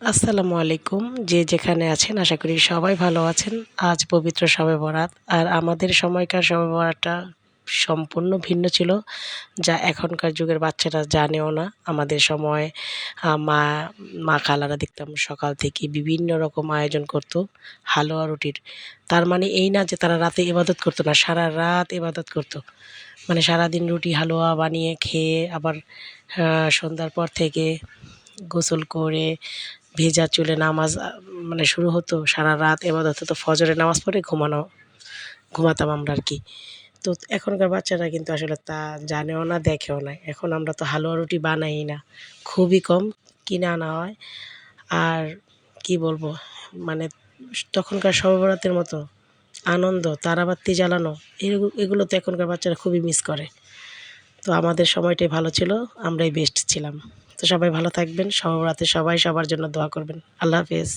আসসালামু আলাইকুম, যে যেখানে আছেন, আশা করি সবাই ভালো আছেন। আজ পবিত্র সবে বরাত, আর আমাদের সময়কার সবে বরাতটা সম্পূর্ণ ভিন্ন ছিল, যা এখনকার যুগের বাচ্চারা জানেও না। আমাদের সময় মা মা খালারা দেখতাম সকাল থেকে বিভিন্ন রকম আয়োজন করতো, হালুয়া রুটির। তার মানে এই না যে তারা রাতে ইবাদত করতো না, সারা রাত ইবাদত করতো। মানে সারাদিন রুটি, হালুয়া বানিয়ে খেয়ে আবার সন্ধ্যার পর থেকে গোসল করে ভেজা চুলে নামাজ মানে শুরু হতো সারা রাত এবাদত হতো ফজরে নামাজ পড়ে ঘুমানো, ঘুমাতাম আমরা আর কি। তো এখনকার বাচ্চারা কিন্তু আসলে তা জানেও না, দেখেও না। এখন আমরা তো হালুয়া রুটি বানাই না। খুবই কম কিনে আনা হয়। আর কি বলব মানে তখনকার সর্বরাতের মতো আনন্দ তারাবাতি জ্বালানো এগুলো তো এখনকার বাচ্চারা খুবই মিস করে। তো আমাদের সময়টাই ভালো ছিল, আমরাই বেস্ট ছিলাম। তো সবাই ভালো থাকবেন সব রাতে সবাই সবার জন্য দোয়া করবেন। আল্লাহ হাফেজ।